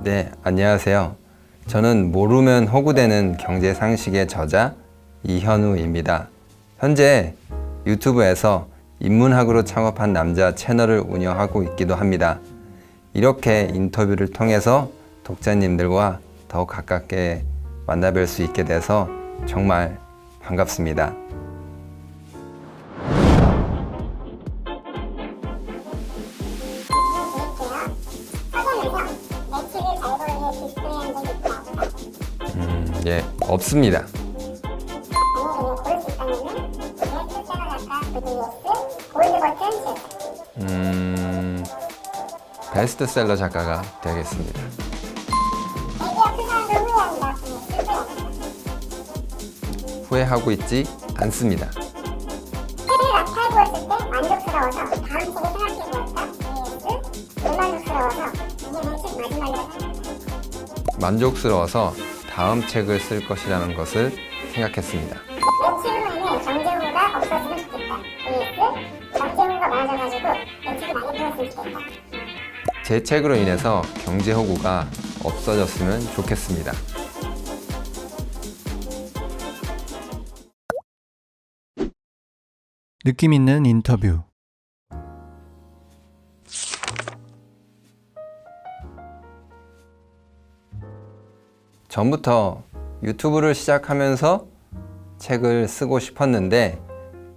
네, 안녕하세요. 저는 모르면 호구되는 경제 상식의 저자 이현우입니다. 현재 유튜브에서 인문학으로 창업한 남자 채널을 운영하고 있기도 합니다. 이렇게 인터뷰를 통해서 독자님들과 더 가깝게 만나뵐 수 있게 돼서 정말 반갑습니다. 예, 없습니다. 음, 베스트셀러 작가가 되겠습니다. 후회하고 있지 않습니다. 만족스러워서 다음 책을 쓸 것이라는 것을 생각했습니다. 내 책으로 인해 경제호가 없어지면 좋겠다. vs 경제호가 많아져가지고 내 책이 많이 풀었으면 좋겠다. 제 책으로 인해서 경제 호구가 없어졌으면 좋겠습니다. 느낌 있는 인터뷰. 전부터 유튜브를 시작하면서 책을 쓰고 싶었는데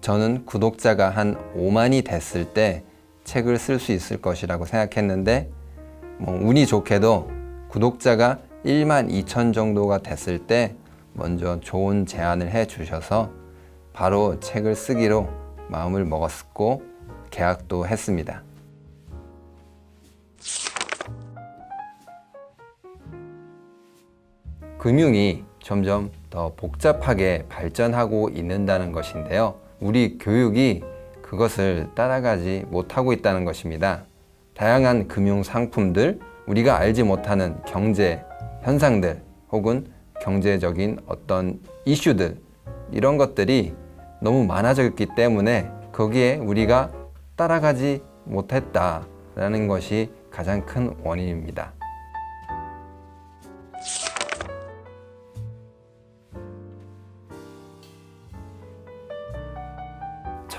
저는 구독자가 한 5만이 됐을 때 책을 쓸 수 있을 것이라고 생각했는데 뭐 운이 좋게도 구독자가 1만 2천 정도가 됐을 때 먼저 좋은 제안을 해 주셔서 바로 책을 쓰기로 마음을 먹었고 계약도 했습니다. 금융이 점점 더 복잡하게 발전하고 있는다는 것인데요. 우리 교육이 그것을 따라가지 못하고 있다는 것입니다. 다양한 금융 상품들, 우리가 알지 못하는 경제 현상들 혹은 경제적인 어떤 이슈들 이런 것들이 너무 많아졌기 때문에 거기에 우리가 따라가지 못했다라는 것이 가장 큰 원인입니다.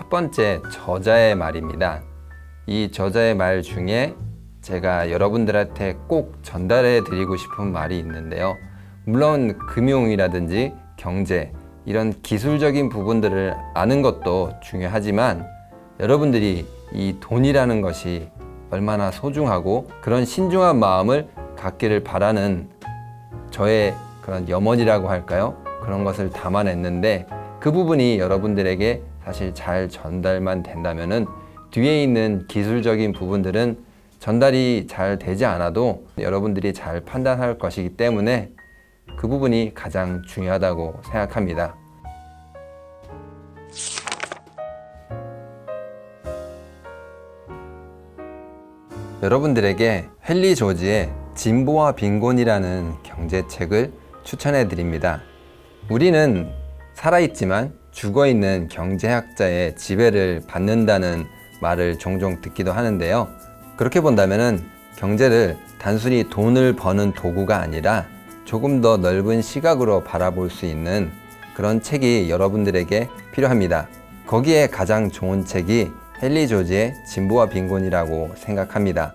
첫 번째 저자의 말입니다. 이 저자의 말 중에 제가 여러분들한테 꼭 전달해 드리고 싶은 말이 있는데요. 물론 금융이라든지 경제 이런 기술적인 부분들을 아는 것도 중요하지만 여러분들이 이 돈이라는 것이 얼마나 소중하고 그런 신중한 마음을 갖기를 바라는 저의 그런 염원이라고 할까요? 그런 것을 담아냈는데 그 부분이 여러분들에게 사실 잘 전달만 된다면은 뒤에 있는 기술적인 부분들은 전달이 잘 되지 않아도 여러분들이 잘 판단할 것이기 때문에 그 부분이 가장 중요하다고 생각합니다. 여러분들에게 헨리 조지의 진보와 빈곤이라는 경제책을 추천해 드립니다. 우리는 살아있지만 죽어 있는 경제학자의 지배를 받는다는 말을 종종 듣기도 하는데요. 그렇게 본다면 경제를 단순히 돈을 버는 도구가 아니라 조금 더 넓은 시각으로 바라볼 수 있는 그런 책이 여러분들에게 필요합니다. 거기에 가장 좋은 책이 헨리 조지의 진보와 빈곤이라고 생각합니다.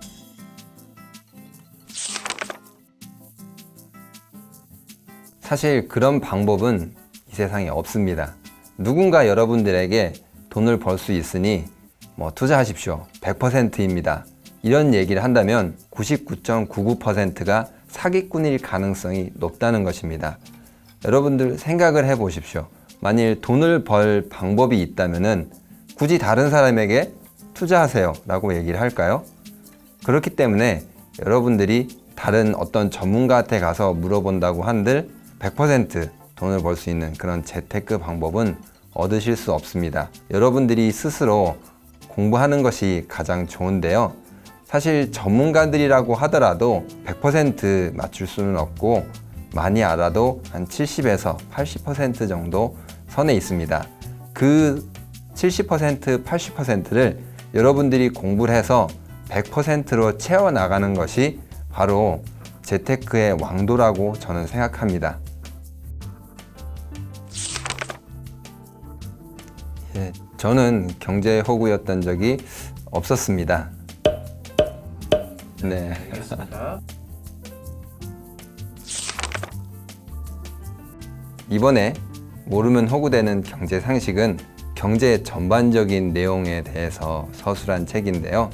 사실 그런 방법은 이 세상에 없습니다. 누군가 여러분들에게 돈을 벌 수 있으니 뭐 투자하십시오. 100%입니다. 이런 얘기를 한다면 99.99%가 사기꾼일 가능성이 높다는 것입니다. 여러분들 생각을 해 보십시오. 만일 돈을 벌 방법이 있다면은 굳이 다른 사람에게 투자하세요 라고 얘기를 할까요? 그렇기 때문에 여러분들이 다른 어떤 전문가한테 가서 물어본다고 한들 100% 돈을 벌 수 있는 그런 재테크 방법은 얻으실 수 없습니다. 여러분들이 스스로 공부하는 것이 가장 좋은데요. 사실 전문가들이라고 하더라도 100% 맞출 수는 없고 많이 알아도 한 70에서 80% 정도 선에 있습니다. 그 70%, 80%를 여러분들이 공부를 해서 100%로 채워나가는 것이 바로 재테크의 왕도라고 저는 생각합니다. 저는 경제 호구였던 적이 없었습니다. 네. 이번에 모르면 호구되는 경제 상식은 경제 전반적인 내용에 대해서 서술한 책인데요.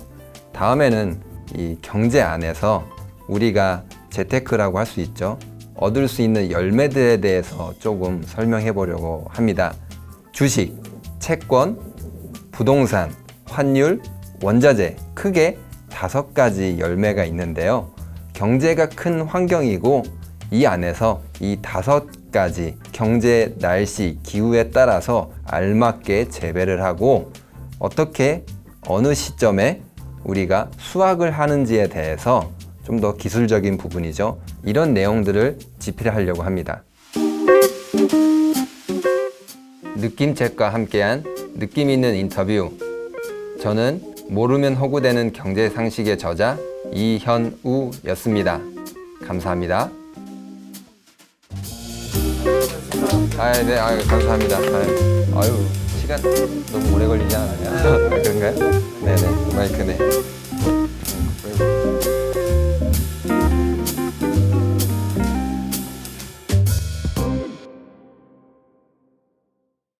다음에는 이 경제 안에서 우리가 재테크라고 할 수 있죠. 얻을 수 있는 열매들에 대해서 조금 설명해 보려고 합니다. 주식, 채권, 부동산, 환율, 원자재 크게 다섯 가지 열매가 있는데요. 경제가 큰 환경이고 이 안에서 이 다섯 가지 경제, 날씨, 기후에 따라서 알맞게 재배를 하고 어떻게 어느 시점에 우리가 수확을 하는지에 대해서 좀 더 기술적인 부분이죠. 이런 내용들을 집필하려고 합니다. 느낌책과 함께한 느낌 있는 인터뷰. 저는 모르면 호구되는 경제 상식의 저자 이현우였습니다. 감사합니다. 아, 네, 아유, 감사합니다. 아유, 아유, 시간 너무 오래 걸리지 않았나요? 그런가요? 네네, 마이크 네.